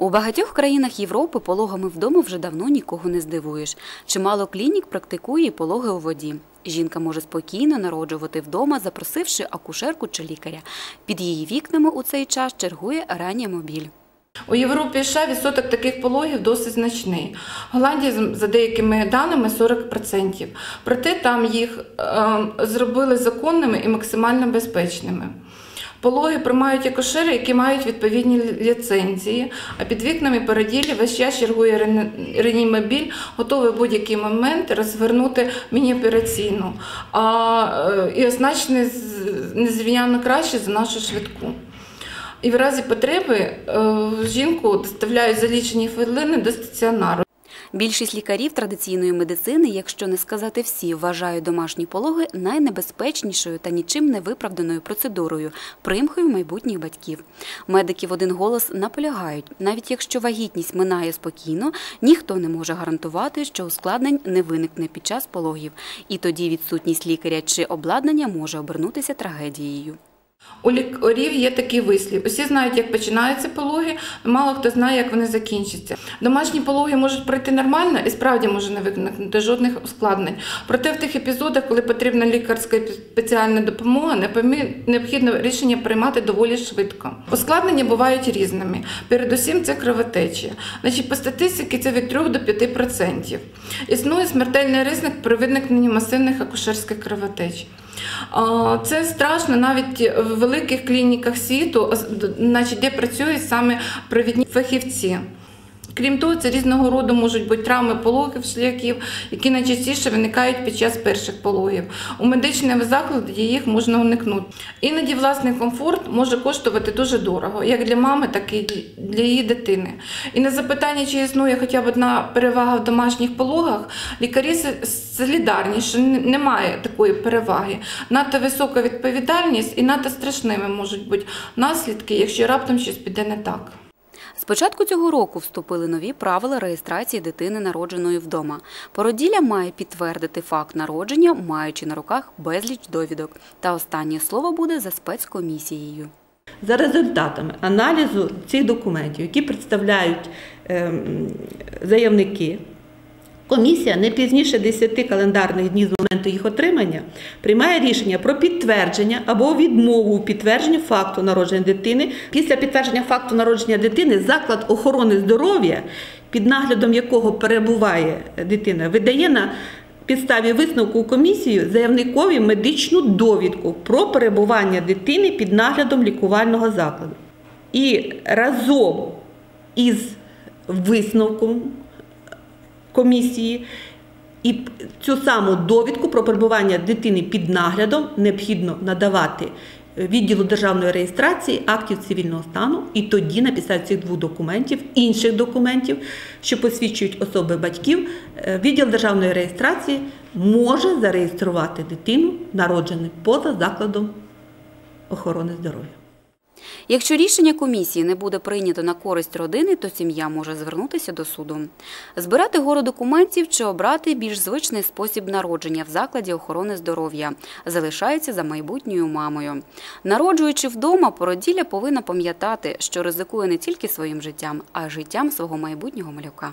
У багатьох країнах Європи пологами вдома вже давно нікого не здивуєш. Чимало клінік практикує пологи у воді. Жінка може спокійно народжувати вдома, запросивши акушерку чи лікаря. Під її вікнами у цей час чергує реанімобіль. У Європі США відсоток таких пологів досить значний. В Голландії, за деякими даними, 40%. Проте там їх е, зробили законними і максимально безпечними. Пологи приймають акушери, які мають відповідні ліцензії, а під вікнами породілі весь час чергує реанімобіль, готовий в будь-який момент розвернути міні-операційну, а, е, і оснащений незрівняно краще за нашу швидку. І в разі потреби е, жінку доставляють за лічені хвилини до стаціонару. Більшість лікарів традиційної медицини, якщо не сказати всі, вважають домашні пологи найнебезпечнішою та нічим не виправданою процедурою, примхою майбутніх батьків. Медики в один голос наполягають, навіть якщо вагітність минає спокійно, ніхто не може гарантувати, що ускладнень не виникне під час пологів, і тоді відсутність лікаря чи обладнання може обернутися трагедією. У лікарів є такий вислів. Усі знають, як починаються пологи, мало хто знає, як вони закінчаться. Домашні пологи можуть пройти нормально і справді може не виникнути жодних ускладнень. Проте в тих епізодах, коли потрібна лікарська спеціальна допомога, необхідно рішення приймати доволі швидко. Ускладнення бувають різними. Передусім, це кровотечі. Значить, по статистиці це від 3 до 5%. Існує смертельний ризик при виникненні масивних акушерських кровотеч. Це страшно навіть в великих клініках світу, значить, де працюють саме провідні фахівці. Крім того, це різного роду можуть бути травми пологів шляхів, які найчастіше виникають під час перших пологів. У медичному закладі їх можна уникнути. Іноді власний комфорт може коштувати дуже дорого, як для мами, так і для її дитини. І на запитання, чи існує хоча б одна перевага в домашніх пологах, лікарі солідарні, що немає такої переваги. Надто висока відповідальність і надто страшними можуть бути наслідки, якщо раптом щось піде не так. Початку цього року вступили нові правила реєстрації дитини, народженої вдома. Породілля має підтвердити факт народження, маючи на руках безліч довідок. Та останнє слово буде за спецкомісією. За результатами аналізу цих документів, які представляють ем, заявники, комісія не пізніше 10 календарних днів з моменту їх отримання приймає рішення про підтвердження або відмову у підтвердженні факту народження дитини. Після підтвердження факту народження дитини заклад охорони здоров'я, під наглядом якого перебуває дитина, видає на підставі висновку комісію заявникові медичну довідку про перебування дитини під наглядом лікувального закладу. І разом із висновком комісії і цю саму довідку про перебування дитини під наглядом необхідно надавати відділу державної реєстрації актів цивільного стану, і тоді на підставі цих двох документів, інших документів, що посвідчують особи батьків, е, відділ державної реєстрації може зареєструвати дитину, народжену поза закладом охорони здоров'я. Якщо рішення комісії не буде прийнято на користь родини, то сім'я може звернутися до суду. Збирати гору документів чи обрати більш звичний спосіб народження в закладі охорони здоров'я залишається за майбутньою мамою. Народжуючи вдома, породілля повинна пам'ятати, що ризикує не тільки своїм життям, а й життям свого майбутнього малюка.